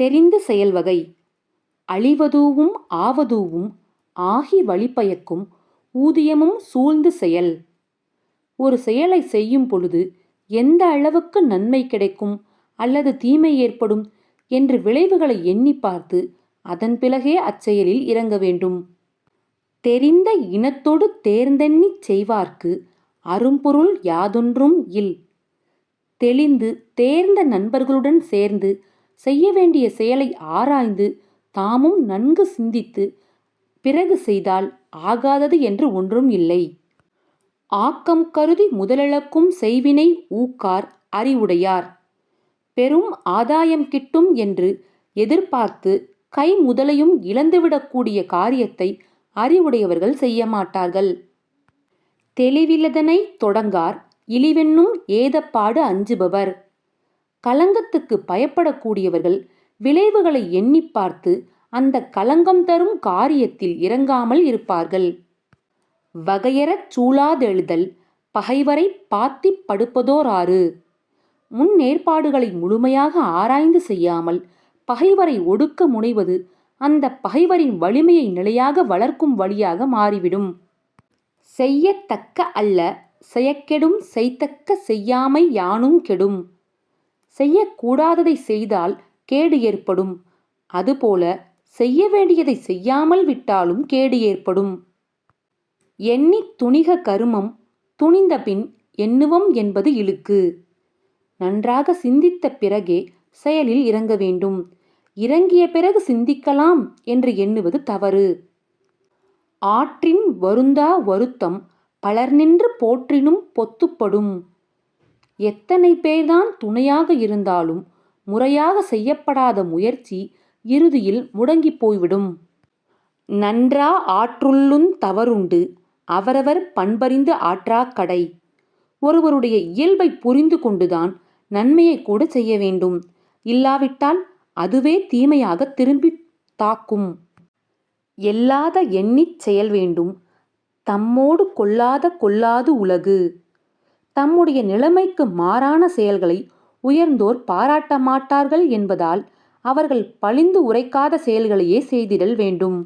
தெரிந்த செயல்வகை அழிவதூவும் ஆவதூவும் ஆகி வழிபயக்கும் ஊதியமும் சூழ்ந்து செயல். ஒரு செயலை செய்யும் பொழுது எந்த அளவுக்கு நன்மை கிடைக்கும் அல்லது தீமை ஏற்படும் என்று விளைவுகளை எண்ணி பார்த்து அதன் பிறகே அச்செயலில் இறங்க வேண்டும். தெரிந்த இனத்தோடு தேர்ந்தெண்ணிச் செய்வார்க்கு அரும்பொருள் யாதொன்றும் இல். தெளிந்து தேர்ந்த நண்பர்களுடன் சேர்ந்து செய்ய வேண்டிய செயலை ஆராய்ந்து தாமும் நன்கு சிந்தித்து பிறகு செய்தால் ஆகாதது என்று ஒன்றும் இல்லை. ஆக்கம் கருதி முதலிழக்கும் செய்வினை ஊக்கார் அறிவுடையார். பெரும் ஆதாயம் கிட்டும் என்று எதிர்பார்த்து கை முதலையும் இழந்துவிடக்கூடிய காரியத்தை அறிவுடையவர்கள் செய்ய மாட்டார்கள். தெளிவிலதனை தொடங்கார் இழிவென்னும் ஏதப்பாடு அஞ்சுபவர். களங்கத்துக்கு பயப்படக்கூடியவர்கள் விளைவுகளை எண்ணி பார்த்து அந்த களங்கம் தரும் காரியத்தில் இறங்காமல் இருப்பார்கள். வகையறச் சூழாதெழுதல் பகைவரை பாத்திப் படுப்பதோராறு. முன்னேற்பாடுகளை முழுமையாக ஆராய்ந்து செய்யாமல் பகைவரை ஒடுக்க முனைவது அந்த பகைவரின் வலிமையை நிலையாக வளர்க்கும் வழியாக மாறிவிடும். செய்யத்தக்க அல்ல செயக்கெடும் செய்தக்க செய்யாமை யானும் கெடும். செய்யக்கூடாததை செய்தால் கேடு ஏற்படும். அதுபோல செய்ய வேண்டியதை செய்யாமல் விட்டாலும் கேடு ஏற்படும். எண்ணித் துணிக கருமம் துணிந்தபின் எண்ணுவம் என்பது இழுக்கு. நன்றாக சிந்தித்த பிறகே செயலில் இறங்க வேண்டும். இறங்கிய பிறகு சிந்திக்கலாம் என்று எண்ணுவது தவறு. ஆற்றின் வருந்தா வருத்தம் பலர் நின்று போற்றினும் பொத்துப்படும். எத்தனை பேர்தான் துணையாக இருந்தாலும் முறையாக செய்யப்படாத முயற்சி இறுதியில் முடங்கிப் போய்விடும். நன்றா ஆற்றுள்ளுந் தவறுண்டு அவரவர் பண்பறிந்து ஆற்றாக் கடை. ஒருவருடைய இயல்பை புரிந்து கொண்டுதான் நன்மையை கூட செய்ய வேண்டும். இல்லாவிட்டால் அதுவே தீமையாக திரும்பித் தாக்கும். எல்லாத எண்ணிச் செயல் வேண்டும். தம்மோடு கொள்ளாத கொள்ளாது உலகு. தம்முடைய நிலைமைக்கு மாறான செயல்களை உயர்ந்தோர் பாராட்ட மாட்டார்கள் என்பதால் அவர்கள் பழிந்து உரைக்காத செயல்களையே செய்திடல் வேண்டும்.